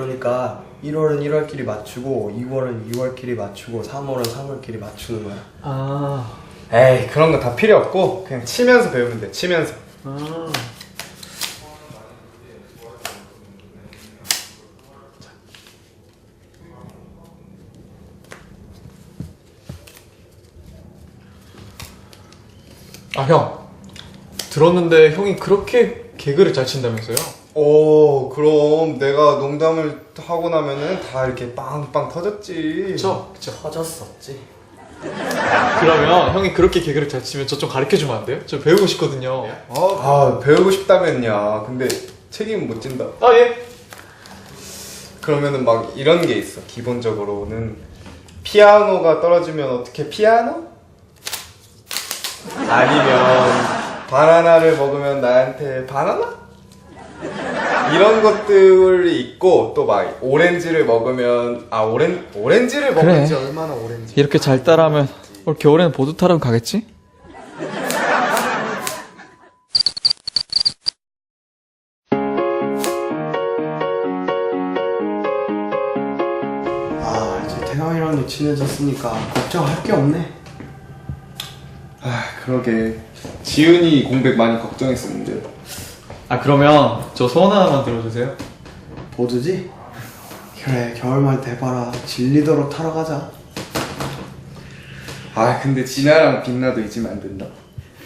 그러니까 1월은 1월끼리 맞추고 2월은 2월끼리 맞추고 3월은 3월끼리 맞추는 거야. 아, 에이 그런 거 다 필요 없고 그냥 치면서 배우면 돼 치면서 아. 아, 형. 들었는데 형이 그렇게 개그를 잘 친다면서요? 오 그럼 내가 농담을 하고 나면은 다 이렇게 빵빵 터졌지 그쵸? 그쵸. 터졌었지. 그러면 형이 그렇게 개그를 잘 치면 저 좀 가르쳐 주면 안 돼요? 저 배우고 싶거든요. 아 배우고 싶다면야 근데 책임 못 진다 아, 예. 그러면은 막 이런 게 있어 기본적으로는 피아노가 떨어지면 어떻게 피아노? 아니면 바나나를 먹으면 나한테 바나나? 이런 것들이 있고 또 막 오렌지를 먹으면 아 오렌 오렌지를 먹은 지 얼마나 오렌지 이렇게 잘 따라하면 올 겨울에는 보드 타러 가겠지? 아 이제 태광이랑도 친해졌으니까 걱정할 게 없네. 아 그러게 지은이 공백 많이 걱정했었는데 아, 그러면 저 소원 하나만 들어주세요. 보드지? 그래 겨울만 돼봐라 질리도록 타러 가자. 아 근데 진아랑 빛나도 잊으면 안 된다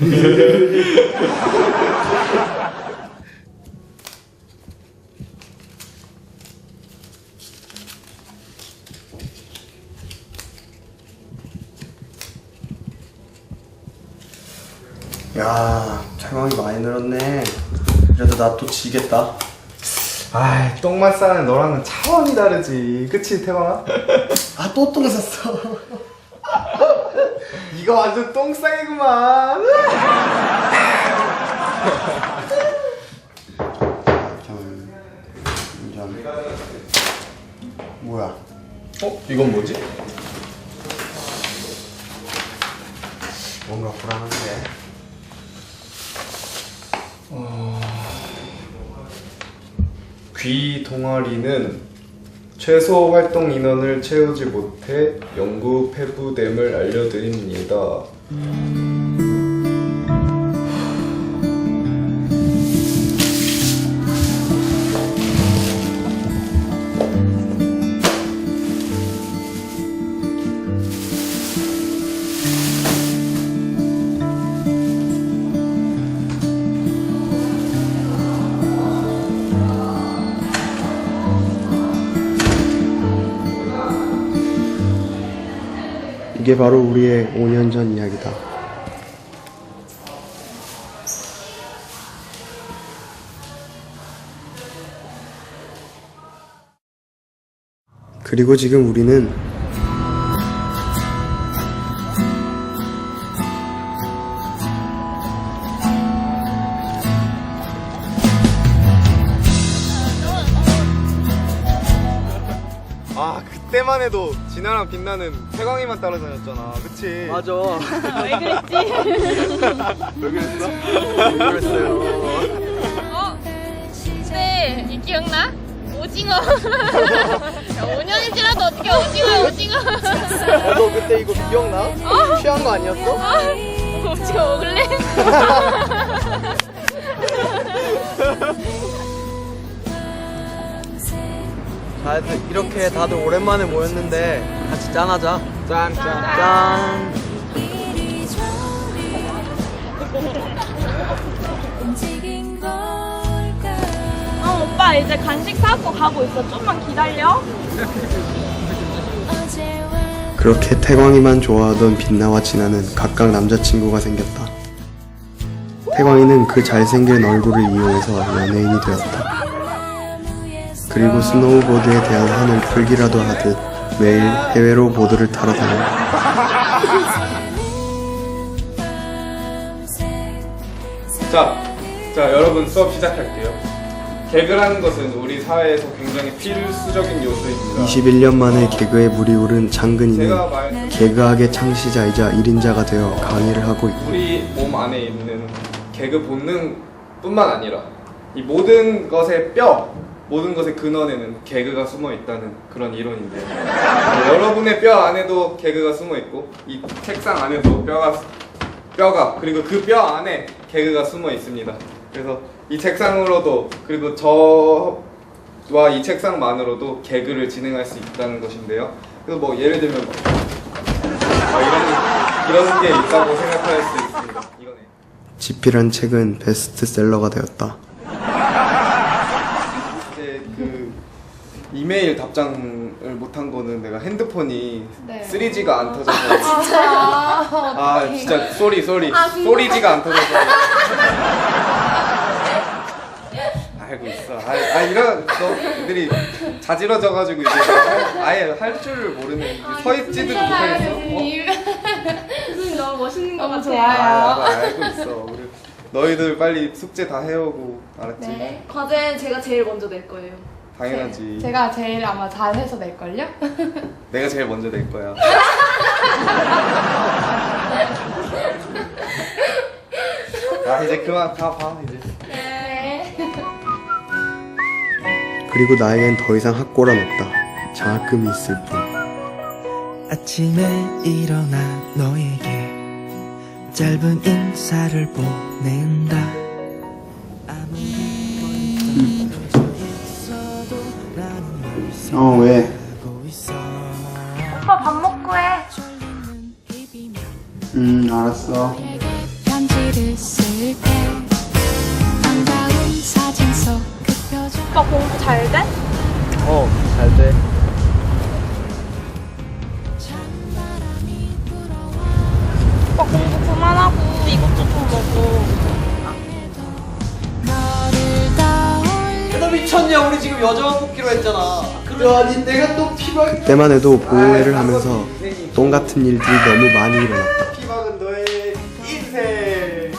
야 태광이 많이 늘었네. 그래도 나 또 지겠다. 아 똥만 싸는 너랑은 차원이 다르지 그치 태광아? 아 또똥 쌌어. 이거 완전 똥싸이구만 잠, 잠. 뭐야? 어? 이건 뭐지? 뭔가 불안한데. 귀 동아리는 최소 활동 인원을 채우지 못해 연구 폐부됨을 알려드립니다. 이게 바로 우리의 5년 전 이야기다. 그리고 지금 우리는 아 그때만 해도 진아랑 빛나는 태광이만 따라다녔잖아 그치? 맞아. 왜 그랬지? 왜 그랬어? 그랬어요. 어? 근데 이 기억나? 오징어. 야, 5년이 지나도 어떻게 오징어야 오징어. 너 그때 이거 기억나? 취한 거 아니었어? 아, 오징어 먹을래? 다들 이렇게 다들 오랜만에 모였는데 같이 짠하자. 짠 짠 짠. 움직인 걸까 어 오빠 이제 간식 사갖고 가고 있어. 좀만 기다려. 어제와 그렇게 태광이만 좋아하던 빛나와 진아는 각각 남자친구가 생겼다. 태광이는 그 잘생긴 얼굴을 이용해서 연예인이 되었다. 그리고 스노우보드에 대한 한을 풀기라도 하듯 매일 해외로 보드를 타러 다닌다. 자, 자 여러분 수업 시작할게요. 개그라는 것은 우리 사회에서 굉장히 필수적인 요소입니다. 21년 만에 개그에 물이 오른 장근이는 말 개그학의 창시자이자 1인자가 되어 강의를 하고 있고 우리 몸 안에 있는 개그 본능뿐만 아니라 이 모든 것의 뼈 모든 것의 근원에는 개그가 숨어 있다는 그런 이론인데요. 어, 여러분의 뼈 안에도 개그가 숨어 있고 이 책상 안에도 뼈가 뼈가 그리고 그 뼈 안에 개그가 숨어 있습니다. 그래서 이 책상으로도 그리고 저와 이 책상만으로도 개그를 진행할 수 있다는 것인데요. 그래서 뭐 예를 들면 뭐 이런 이런 게 있다고 생각할 수 있습니다. 이거네. 지필한 책은 베스트셀러가 되었다. 이제 그 이메일 답장을 못한 거는 내가 핸드폰이 3G가 안 터져서 아 진짜 쏘리 쏘리 쏘리지가 안 터져서 알고 있어 아, 아 이런 너들이 자지러져가지고 이제 아예 할 줄을 모르는 이제 서 있지도 못하겠어 어? 교수님 너무 멋있는 것 너무 같아요. 아, 좋아요. 나 알고 있어 우리 너희들 빨리 숙제 다 해오고 알았지? 네. 과제는 제가 제일 먼저 낼 거예요. 당연하지 제 가 제일 아마 잘해서 낼걸요? 내가 제일 먼저 낼 거야. 아 이제 그만 가봐 이제. 네. 그리고 나에겐 더 이상 학고란 없다. 장학금이 있을 뿐. 아침에 일어나 너에게 짧은 인사를 보낸다 어, 왜? 오빠 밥 먹고 해. 음, 알았어. 편지를 쓸게 아름다운 사진 속 그 표정 오빠 공부 잘 돼? 어, 잘 돼. 찬바람이 불어와 오빠 공부 그만하고 이것도 좀 먹어. 너를 떠올려 너 미쳤냐? 우리 지금 여자만 뽑기로 했잖아. 그러니 내가 또 피박. 때만 해도 보호회를 하면서 똥 같은 일들이 너무 많이 일어났다. 피박은 너의 인생.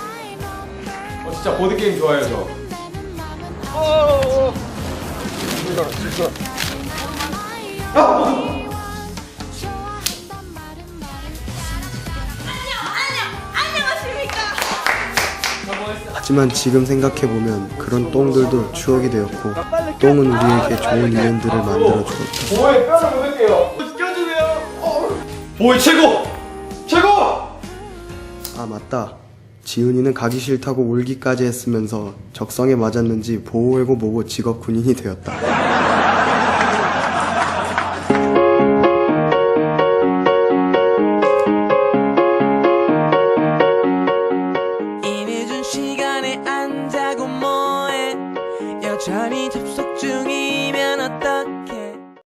어, 진짜 보드 게임 좋아해요 저. 좋아했던 하지만 지금 생각해보면 그런 똥들도 추억이 되었고 똥은 우리에게 좋은 인연들을 만들어 주었다. 보호의 뼈를 보낼게요. 지켜주세요. 보호 최고. 최고. 아 맞다. 지훈이는 가기 싫다고 울기까지 했으면서 적성에 맞았는지 보호해고 뭐고 직업 군인이 되었다.